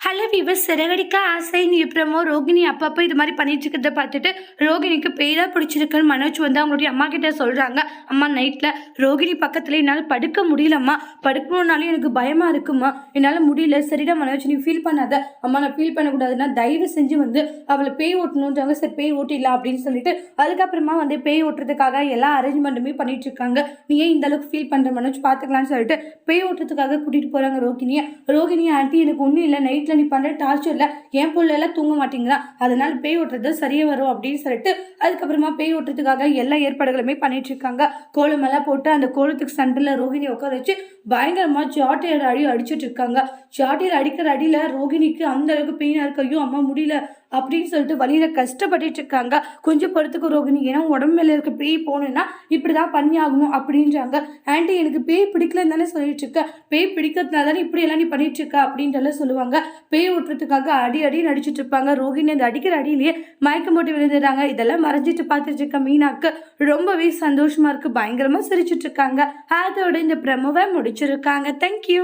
Hello விவஸ் Siragadikka ஆசை நீ அப்புறமோ ரோகிணி அப்பப்போ இது மாதிரி பண்ணிட்டு இருக்கிறத பார்த்துட்டு ரோகிணிக்கு பேரா பிடிச்சிருக்குன்னு மனோஜ் வந்து அவங்களுடைய அம்மா கிட்ட சொல்கிறாங்க அம்மா நைட்டில் ரோகிணி பக்கத்தில் என்னால் படுக்க முடியலம்மா. படுக்கணும்னாலும் எனக்கு பயமாக இருக்குமா என்னால் முடியல. சரிடா மனோஜ் நீ ஃபீல் பண்ணாத. அம்மா நான் ஃபீல் பண்ணக்கூடாதுன்னா தயவு செஞ்சு வந்து அவளை பேய் ஓட்டணுன்றாங்க சரி பேய் ஓட்டிடலாம் அப்படின்னு சொல்லிட்டு அதுக்கப்புறமா வந்து பேய் ஓட்டுறதுக்காக எல்லா அரேஞ்ச்மெண்ட்டுமே பண்ணிட்டு இருக்காங்க நீ ஏன் இந்த அளவுக்கு ஃபீல் பண்ணுற மனோஜ்? பார்த்துக்கலாம்னு சொல்லிட்டு பேய் ஓட்டுறதுக்காக கூட்டிகிட்டு போகிறாங்க ரோகிணியை. ரோகிணி ஆண்டி எனக்கு ஒன்றும் இல்லை. நைட் வீட்டில் நீ பண்ணுற டார்ச்சரில் என் புள்ள தூங்க மாட்டேங்கிறா. அதனால் பேய் ஓட்டுறது சரியாக வரும் அப்படின்னு சொல்லிட்டு அதுக்கப்புறமா பேய் ஓட்டுறதுக்காக எல்லா ஏற்பாடுகளுமே பண்ணிட்டு இருக்காங்க. கோலமெல்லாம் போட்டு அந்த கோலத்துக்கு சென்டரில் ரோஹிணி உட்கார வச்சு பயங்கரமாக ஜாட்டையோட அடி அடிச்சிட்டு இருக்காங்க. ஜாட்டையில் அடிக்கிற அடியில் ரோகிணிக்கு அந்த அளவுக்கு பெயினாக இருக்கு. ஐயோ அம்மா முடியல அப்படின்னு சொல்லிட்டு வழியில் கஷ்டப்பட்டுட்டு இருக்காங்க. கொஞ்சம் பொறுத்துக்கு ரோகிணி. ஏன்னா உடம்பு மேலே இருக்க பேய் போகணுன்னா இப்படி தான் பண்ணி ஆகணும் அப்படின்றாங்க. ஆண்டி எனக்கு பேய் பிடிக்கலன்னு தானே சொல்லிட்டு இருக்க. பேய் பிடிக்கிறதுனால தானே இப்படி எல்லாம் நீ பண்ணிட்டு இருக்க அப்படின்றலாம் சொல்லுவாங்க. பேய் ஓட்டுறதுக்காக அடி அடி நடிச்சிட்டு இருப்பாங்க. ரோகிணி அந்த அடிக்கிற அடியிலேயே மயக்கம் போட்டு விழுந்துடுறாங்க. இதெல்லாம் மறைஞ்சிட்டு பார்த்துட்டு இருக்க மீனாக்கு ரொம்பவே சந்தோஷமா இருக்கு. பயங்கரமா சிரிச்சிட்டு இருக்காங்க. அதோட இந்த பிரமவை முடிச்சிருக்காங்க தேங்க்யூ